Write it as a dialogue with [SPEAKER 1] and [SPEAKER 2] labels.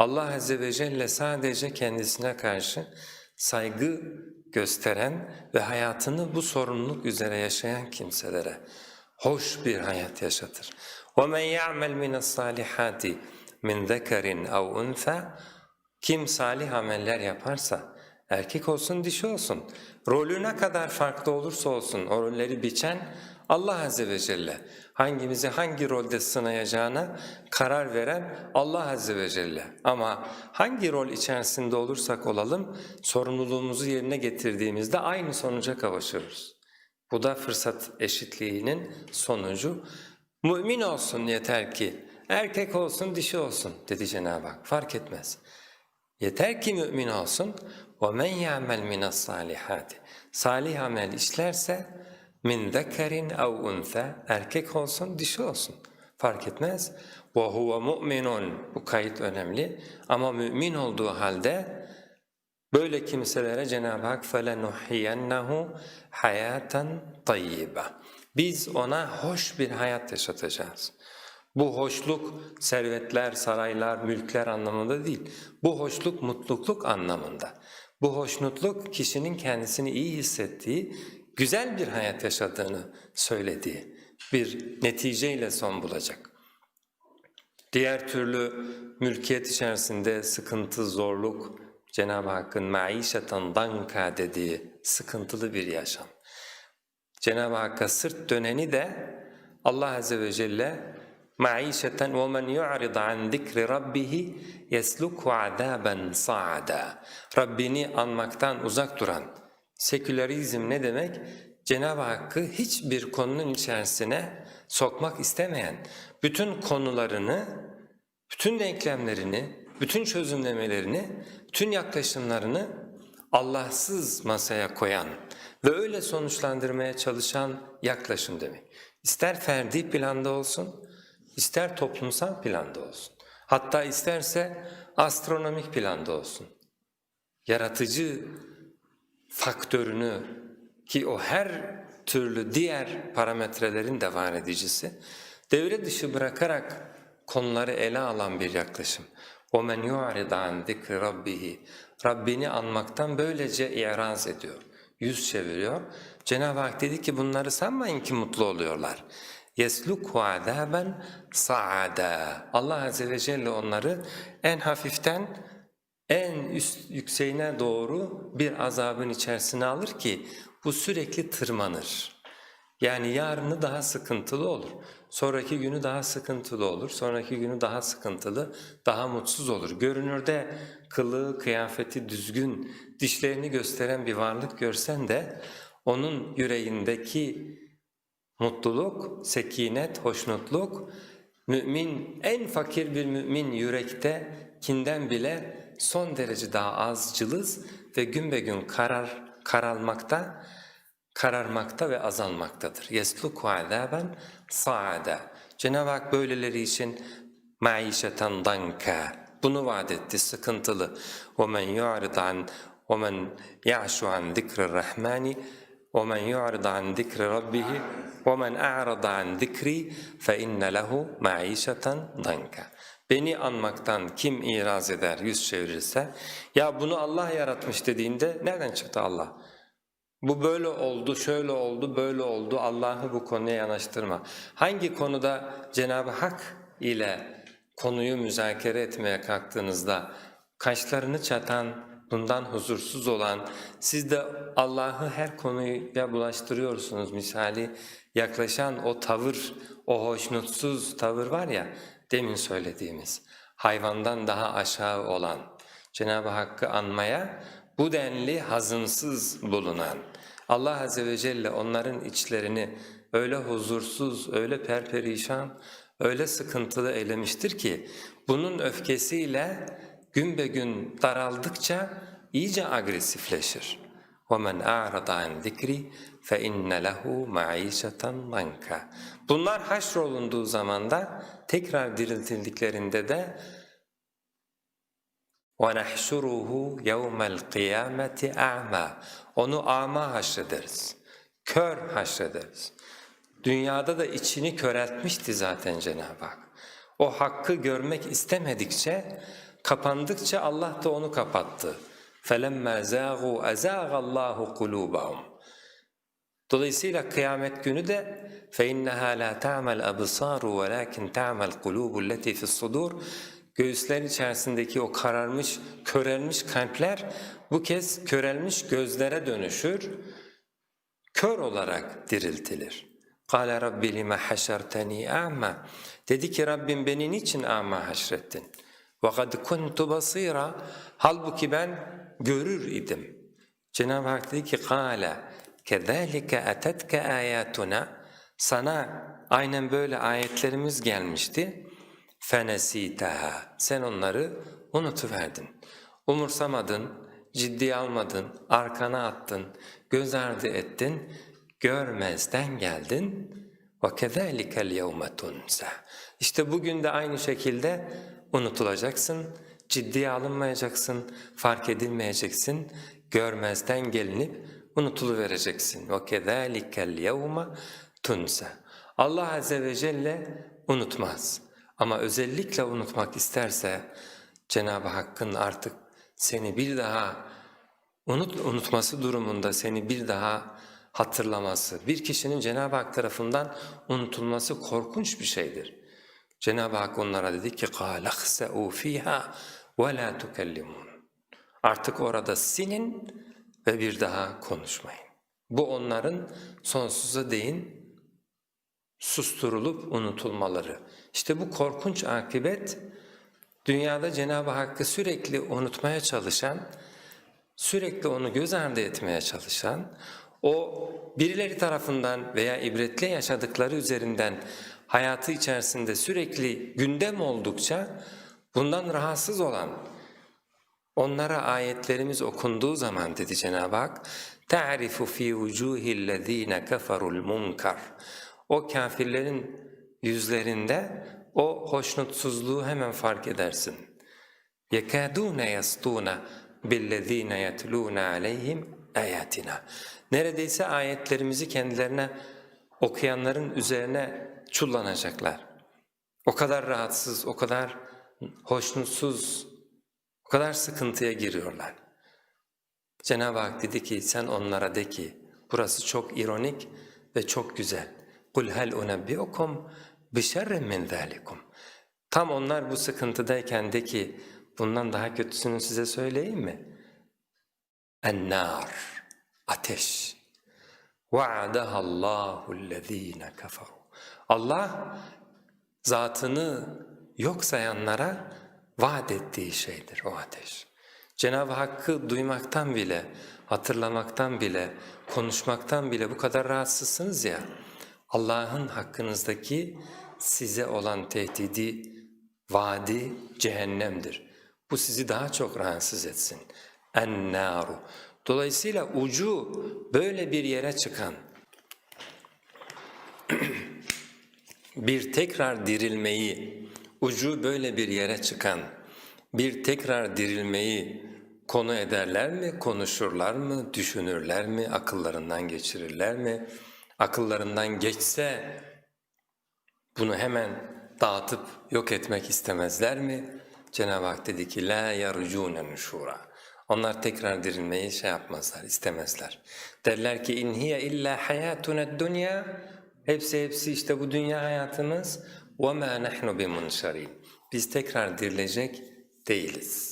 [SPEAKER 1] Allah Azze ve Celle sadece kendisine karşı saygı gösteren ve hayatını bu sorumluluk üzere yaşayan kimselere hoş bir hayat yaşatır. وَمَنْ يَعْمَلْ مِنَ الصَّالِحَاتِ مِنْ ذَكَرٍ اَوْ اُنْثَى Kim salih ameller yaparsa, erkek olsun dişi olsun, rolü ne kadar farklı olursa olsun o rolleri biçen Allah Azze ve Celle. Hangimizi hangi rolde sınayacağına karar veren Allah Azze ve Celle. Ama hangi rol içerisinde olursak olalım sorumluluğumuzu yerine getirdiğimizde aynı sonuca kavuşuruz. Bu da fırsat eşitliğinin sonucu. Mümin olsun yeter ki, erkek olsun dişi olsun dedi Cenab-ı Hak fark etmez. Yeter ki mümin olsun. وَمَنْ يَعْمَلْ مِنَ الصَّالِحَاتِ Salih amel işlerse min zekerin ev unsa erkek olsun dişi olsun fark etmez. Ve huve mu'minun bu kayıt önemli ama mümin olduğu halde böyle kimselere Cenab-ı Hak felenuhiyennehu hayaten tayyibe. Biz ona hoş bir hayat yaşatacağız. Bu hoşluk servetler, saraylar, mülkler anlamında değil. Bu hoşluk mutlukluk anlamında. Bu hoşnutluk kişinin kendisini iyi hissettiği, güzel bir hayat yaşadığını söylediği bir neticeyle son bulacak. Diğer türlü mülkiyet içerisinde sıkıntı, zorluk, Cenab-ı Hakk'ın maişeten danka dediği sıkıntılı bir yaşam. Cenab-ı Hakk'a sırt döneni de Allah Azze ve Celle maişeten وَمَنْ يُعْرِضَ عَنْ ذِكْرِ رَبِّهِ يَسْلُكُ عَذَابًا صَعَدًا Rabbini anmaktan uzak duran. Sekülerizm ne demek? Cenab-ı Hakk'ı hiçbir konunun içerisine sokmak istemeyen, bütün konularını, bütün denklemlerini, bütün çözümlemelerini, bütün yaklaşımlarını Allahsız masaya koyan ve öyle sonuçlandırmaya çalışan yaklaşım demek. İster ferdi planda olsun, ister toplumsal planda olsun. Hatta isterse astronomik planda olsun. Yaratıcı faktörünü ki o her türlü diğer parametrelerin de var edicisi, devre dışı bırakarak konuları ele alan bir yaklaşım. وَمَنْ يُعْرِضَ عَنْ ذِكْرِ رَبِّهِ Rabbini anmaktan böylece iraz ediyor, yüz çeviriyor. Cenab-ı Hak dedi ki bunları sanmayın ki mutlu oluyorlar. يَسْلُكُ عَذَابًا صَعَدًا Allah Azze ve Celle onları en hafiften en üst yükseğine doğru bir azabın içerisine alır ki bu sürekli tırmanır. Yani yarını daha sıkıntılı olur. Sonraki günü daha sıkıntılı olur. Sonraki günü daha sıkıntılı, daha mutsuz olur. Görünürde kılığı, kıyafeti düzgün, dişlerini gösteren bir varlık görsen de onun yüreğindeki mutluluk, sekinet, hoşnutluk, mümin, en fakir bir mümin yürekte kinden bile son derece daha az cılız ve gün be gün karar, karalmakta, kararmakta ve azalmaktadır. يَسْلُكُ عَذَابًا صَعَدًا Cenab-ı Hak böyleleri için maişeten danka bunu vaat etti sıkıntılı. وَمَنْ يُعْرِضْ عَنْ وَمَنْ يَعْشُ عَنْ ذِكْرِ الرَّحْمَانِ وَمَنْ يُعْرِضْ عَنْ ذِكْرِ رَبِّهِ وَمَنْ أَعْرَضَ عَنْ ذِكْرِي فَإِنَّ لَهُ مَعِيشَةً ضَنْكًا Beni anmaktan kim iraz eder, yüz çevirirse, ya bunu Allah yaratmış dediğinde nereden çıktı Allah? Bu böyle oldu, şöyle oldu, böyle oldu, Allah'ı bu konuya yanaştırma. Hangi konuda Cenab-ı Hak ile konuyu müzakere etmeye kalktığınızda kaşlarını çatan, bundan huzursuz olan, siz de Allah'ı her konuya bulaştırıyorsunuz misali yaklaşan o tavır, o hoşnutsuz tavır var ya demin söylediğimiz hayvandan daha aşağı olan Cenab-ı Hakk'ı anmaya bu denli hazımsız bulunan Allah Azze ve Celle onların içlerini öyle huzursuz, öyle perperişan, öyle sıkıntılı eylemiştir ki bunun öfkesiyle gün be gün daraldıkça iyice agresifleşir. وَمَنْ أَعْرَضَ عَنْ ذِكْرِ فَاِنَّ لَهُ مَعِيشَةً ضَنْكَ Bunlar haşrolunduğu zamanda tekrar diriltildiklerinde de وَنَحْشُرُهُ يَوْمَ الْقِيَامَةِ أَعْمَى Onu ama haşrederiz, kör haşrederiz. Dünyada da içini köreltmişti zaten Cenab-ı Hak. O hakkı görmek istemedikçe Kapandıkça Allah da onu kapattı. فَلَمَّا زَاغُوا اَزَاغَ اللّٰهُ قُلُوبَهُمْ Dolayısıyla kıyamet günü de فَاِنَّهَا لَا تَعْمَ الْأَبْصَارُ وَلَاكِنْ تَعْمَ الْقُلُوبُ الَّتِي فِي الصُّدُورِ Göğüslerin içerisindeki o kararmış, körelmiş kalpler bu kez körelmiş gözlere dönüşür, kör olarak diriltilir. قَالَ رَبِّ لِمَ حَشَرْتَنِي أَعْمَى Dedi ki Rabbim beni niçin ama haşrettin? وَقَدْ كُنْتُ بَصِيرًا Halbuki ben görür idim. Cenab-ı Hak dedi ki قَالَ كَذَٰلِكَ أَتَتْكَ آيَاتُنَا Sana aynen böyle ayetlerimiz gelmişti. فَنَس۪يتَهَا Sen onları unutuverdin. Umursamadın, ciddiye almadın, arkana attın, göz ardı ettin, görmezden geldin. وَكَذَٰلِكَ الْيَوْمَ تُنْسَى İşte bugün de aynı şekilde unutulacaksın, ciddiye alınmayacaksın, fark edilmeyeceksin, görmezden gelinip unutuluvereceksin. وَكَذَٰلِكَ الْيَوْمَ tunsa. Allah Azze ve Celle unutmaz ama özellikle unutmak isterse Cenab-ı Hakk'ın artık seni bir daha unut, unutması durumunda seni bir daha hatırlaması, bir kişinin Cenab-ı Hak tarafından unutulması korkunç bir şeydir. Cenab-ı Hak onlara dedi ki قَالَخْسَعُوا ف۪يهَا وَلَا تُكَلِّمُونَ Artık orada sinin ve bir daha konuşmayın. Bu onların sonsuza değin susturulup unutulmaları. İşte bu korkunç akibet dünyada Cenab-ı Hakk'ı sürekli unutmaya çalışan, sürekli onu göz ardı etmeye çalışan, o birileri tarafından veya ibretli yaşadıkları üzerinden hayatı içerisinde sürekli gündem oldukça bundan rahatsız olan, onlara ayetlerimiz okunduğu zaman dedi Cenab-ı Hak, تَعْرِفُ ف۪ي وُجُوهِ الَّذ۪ينَ كَفَرُوا الْمُنْكَرِ O kafirlerin yüzlerinde o hoşnutsuzluğu hemen fark edersin. يَكَادُونَ يَسْطُونَ بِالَّذ۪ينَ يَتْلُونَ عَلَيْهِمْ آيَاتِنَا Neredeyse ayetlerimizi kendilerine okuyanların üzerine çullanacaklar. O kadar rahatsız, o kadar hoşnutsuz, o kadar sıkıntıya giriyorlar. Cenab-ı Hak dedi ki sen onlara de ki burası çok ironik ve çok güzel. قُلْ هَلْ اُنَبِّئُكُمْ بِشَرٍ مِنْ ذَٰلِكُمْ Tam onlar bu sıkıntıdayken de ki bundan daha kötüsünü size söyleyeyim mi? اَنَّارِ Ateş. وَعَدَهَا اللّٰهُ الَّذ۪ينَ كَفَرُوا Allah zatını yok sayanlara vaat ettiği şeydir o ateş. Cenab-ı Hakk'ı duymaktan bile, hatırlamaktan bile, konuşmaktan bile bu kadar rahatsızsınız ya, Allah'ın hakkınızdaki size olan tehdidi, vaadi cehennemdir. Bu sizi daha çok rahatsız etsin. En-nâru. Dolayısıyla ucu böyle bir yere çıkan, bir tekrar dirilmeyi, ucu böyle bir yere çıkan, bir tekrar dirilmeyi konu ederler mi, konuşurlar mı, düşünürler mi, akıllarından geçirirler mi? Akıllarından geçse bunu hemen dağıtıp yok etmek istemezler mi? Cenab-ı Hak dedi ki la yarcûne nuşûrâ. Onlar tekrar dirilmeyi şey yapmazlar, istemezler. Derler ki in hiye illa hayatuna dunya. Hepsi hepsi işte bu dünya hayatımız. Ma nahnu bimunşarin. Biz tekrar dirilecek değiliz.